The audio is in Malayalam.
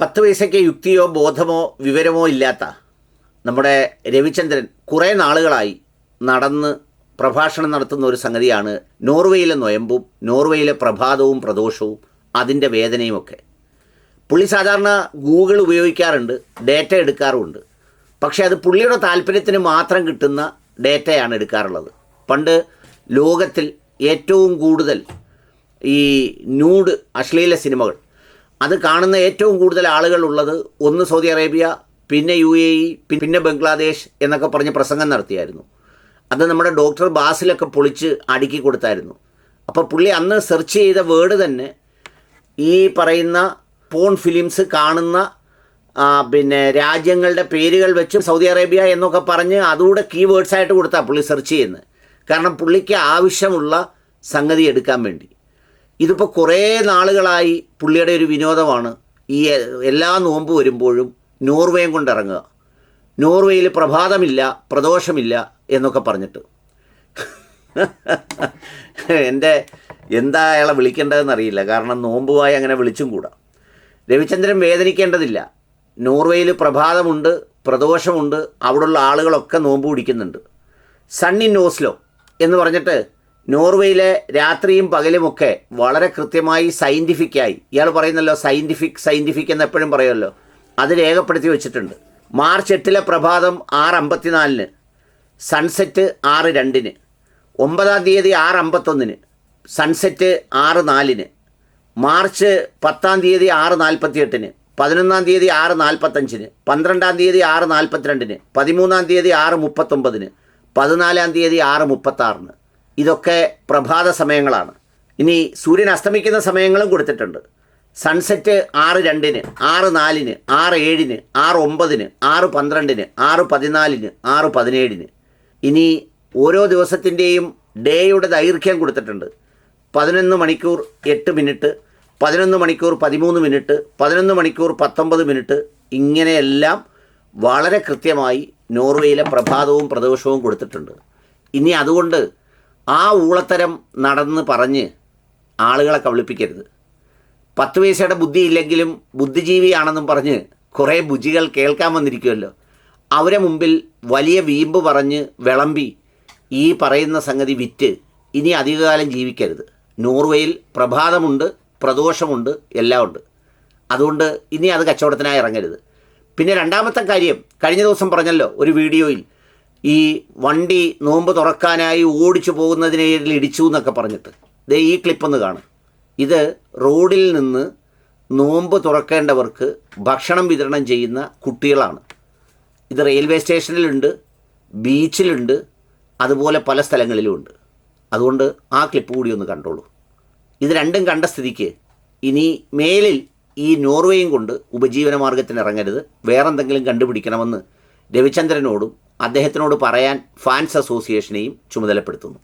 പത്ത് പൈസയ്ക്ക് യുക്തിയോ ബോധമോ വിവരമോ ഇല്ലാത്ത നമ്മുടെ രവിചന്ദ്രൻ കുറേ നാളുകളായി നടന്ന് പ്രഭാഷണം നടത്തുന്ന ഒരു സംഗതിയാണ് നോർവേയിലെ നൊയമ്പും നോർവേയിലെ പ്രഭാതവും പ്രദോഷവും അതിന്റെ വേദനയും ഒക്കെ പുള്ളി സാധാരണ ഗൂഗിൾ ഉപയോഗിക്കാറുണ്ട് ഡേറ്റ എടുക്കാറുമുണ്ട്. പക്ഷേ അത് പുള്ളിയുടെ താല്പര്യത്തിന് മാത്രം കിട്ടുന്ന ഡേറ്റയാണ് എടുക്കാറുള്ളത്. പണ്ട് ലോകത്തിൽ ഏറ്റവും കൂടുതൽ ഈ ന്യൂഡ് അശ്ലീല സിനിമകൾ അത് കാണുന്ന ഏറ്റവും കൂടുതൽ ആളുകൾ ഉള്ളത് ഒന്ന് സൗദി അറേബ്യ പിന്നെ യു എ ഇ പിന്നെ ബംഗ്ലാദേശ് എന്നൊക്കെ പറഞ്ഞ് പ്രസംഗം നടത്തിയായിരുന്നു. അത് നമ്മുടെ ഡോക്ടർ ബാസിലൊക്കെ പൊളിച്ച് അടുക്കി കൊടുത്തായിരുന്നു. അപ്പോൾ പുള്ളി അന്ന് സെർച്ച് ചെയ്ത വേർഡ് തന്നെ ഈ പറയുന്ന പോൺ ഫിലിംസ് കാണുന്ന പിന്നെ രാജ്യങ്ങളുടെ പേരുകൾ വെച്ച് സൗദി അറേബ്യ എന്നൊക്കെ പറഞ്ഞ് അതുകൂടെ കീവേഡ്സ് ആയിട്ട് കൊടുത്താൽ പുള്ളി സെർച്ച് ചെയ്യുന്നത്. കാരണം പുള്ളിക്ക് ആവശ്യമുള്ള സംഗതി എടുക്കാൻ വേണ്ടി. ഇതിപ്പോൾ കുറേ നാളുകളായി പുള്ളിയുടെ ഒരു വിനോദമാണ് ഈ എല്ലാ നോമ്പ് വരുമ്പോഴും നോർവേയും കൊണ്ടിറങ്ങുക. നോർവേയിൽ പ്രഭാതമില്ല പ്രദോഷമില്ല എന്നൊക്കെ പറഞ്ഞിട്ട്. എന്റെ എന്താ അയാളെ വിളിക്കേണ്ടതെന്ന് അറിയില്ല. കാരണം നോമ്പുമായി അങ്ങനെ വിളിച്ചും കൂടാ. രവിചന്ദ്രൻ വേദനിക്കേണ്ടതില്ല. നോർവേയിൽ പ്രഭാതമുണ്ട് പ്രദോഷമുണ്ട് അവിടെയുള്ള ആളുകളൊക്കെ നോമ്പ് പിടിക്കുന്നുണ്ട്. സൺ ഇൻ ഓസ്ലോ എന്ന് പറഞ്ഞിട്ട് നോർവേയിലെ രാത്രിയും പകലുമൊക്കെ വളരെ കൃത്യമായി സയന്റിഫിക്കായി ഇയാൾ പറയുന്നല്ലോ സയന്റിഫിക് സയന്റിഫിക് എന്ന് എപ്പോഴും പറയുമല്ലോ. അത് രേഖപ്പെടുത്തി വെച്ചിട്ടുണ്ട്. മാർച്ച് എട്ടിലെ പ്രഭാതം ആറ് അമ്പത്തിനാലിന് സൺസെറ്റ് ആറ് രണ്ടിന് ഒമ്പതാം തീയതി ആറ് അമ്പത്തൊന്നിന് സൺസെറ്റ് ആറ് നാലിന് മാർച്ച് പത്താം തീയതി ആറ് നാൽപ്പത്തിയെട്ടിന് പതിനൊന്നാം തീയതി ആറ് നാൽപ്പത്തഞ്ചിന് പന്ത്രണ്ടാം തീയതി ആറ് നാൽപ്പത്തിരണ്ടിന് പതിമൂന്നാം തീയതി ആറ് മുപ്പത്തൊമ്പതിന് പതിനാലാം തീയതി ആറ് മുപ്പത്താറിന്. ഇതൊക്കെ പ്രഭാത സമയങ്ങളാണ്. ഇനി സൂര്യൻ അസ്തമിക്കുന്ന സമയങ്ങളും കൊടുത്തിട്ടുണ്ട്. സൺസെറ്റ് ആറ് രണ്ടിന് ആറ് നാലിന് ആറ് ഏഴിന് ആറ് ഒമ്പതിന് ആറ് പന്ത്രണ്ടിന് ആറ് പതിനാലിന് ആറ് പതിനേഴിന്. ഇനി ഓരോ ദിവസത്തിന്റെയും ഡേയുടെ ദൈർഘ്യം കൊടുത്തിട്ടുണ്ട്. പതിനൊന്ന് മണിക്കൂർ എട്ട് മിനിറ്റ് പതിനൊന്ന് മണിക്കൂർ പതിമൂന്ന് മിനിറ്റ് പതിനൊന്ന് മണിക്കൂർ പത്തൊമ്പത് മിനിറ്റ് ഇങ്ങനെയെല്ലാം വളരെ കൃത്യമായി നോർവേയിലെ പ്രഭാതവും പ്രദോഷവും കൊടുത്തിട്ടുണ്ട്. ഇനി അതുകൊണ്ട് ആ ഊളത്തരം നടന്ന് പറഞ്ഞ് ആളുകളെ കബളിപ്പിക്കരുത്. പത്ത് പൈസയുടെ ബുദ്ധി ഇല്ലെങ്കിലും ബുദ്ധിജീവിയാണെന്നും പറഞ്ഞ് കുറേ ബുജികൾ കേൾക്കാൻ വന്നിരിക്കുമല്ലോ അവരെ മുമ്പിൽ വലിയ വീമ്പ് പറഞ്ഞ് വിളമ്പി ഈ പറയുന്ന സംഗതി വിറ്റ് ഇനി അധികകാലം ജീവിക്കരുത്. നോർവേയിൽ പ്രഭാതമുണ്ട് പ്രദോഷമുണ്ട് എല്ലാം ഉണ്ട്. അതുകൊണ്ട് ഇനി അത് കച്ചവടത്തിനായി ഇറങ്ങരുത്. പിന്നെ രണ്ടാമത്തെ കാര്യം കഴിഞ്ഞ ദിവസം പറഞ്ഞല്ലോ ഒരു വീഡിയോയിൽ ഈ വണ്ടി നോമ്പ് തുറക്കാനായി ഓടിച്ചു പോകുന്നതിനെ ഇടിച്ചു എന്നൊക്കെ പറഞ്ഞിട്ട്. ദേ ഈ ക്ലിപ്പൊന്ന് കാണും. ഇത് റോഡിൽ നിന്ന് നോമ്പ് തുറക്കേണ്ടവർക്ക് ഭക്ഷണം വിതരണം ചെയ്യുന്ന കുട്ടികളാണ്. ഇത് റെയിൽവേ സ്റ്റേഷനിലുണ്ട് ബീച്ചിലുണ്ട് അതുപോലെ പല സ്ഥലങ്ങളിലുമുണ്ട്. അതുകൊണ്ട് ആ ക്ലിപ്പ് കൂടി ഒന്ന് കണ്ടോളൂ. ഇത് രണ്ടും കണ്ട സ്ഥിതിക്ക് ഇനി മേലിൽ ഈ നോർവേയും കൊണ്ട് ഉപജീവന മാർഗത്തിന് ഇറങ്ങരുത് വേറെന്തെങ്കിലും കണ്ടുപിടിക്കണമെന്ന് രവിചന്ദ്രനോടും അദ്ദേഹത്തിനോട് പറയാൻ ഫാൻസ് അസോസിയേഷനെയും ചുമതലപ്പെടുത്തുന്നു.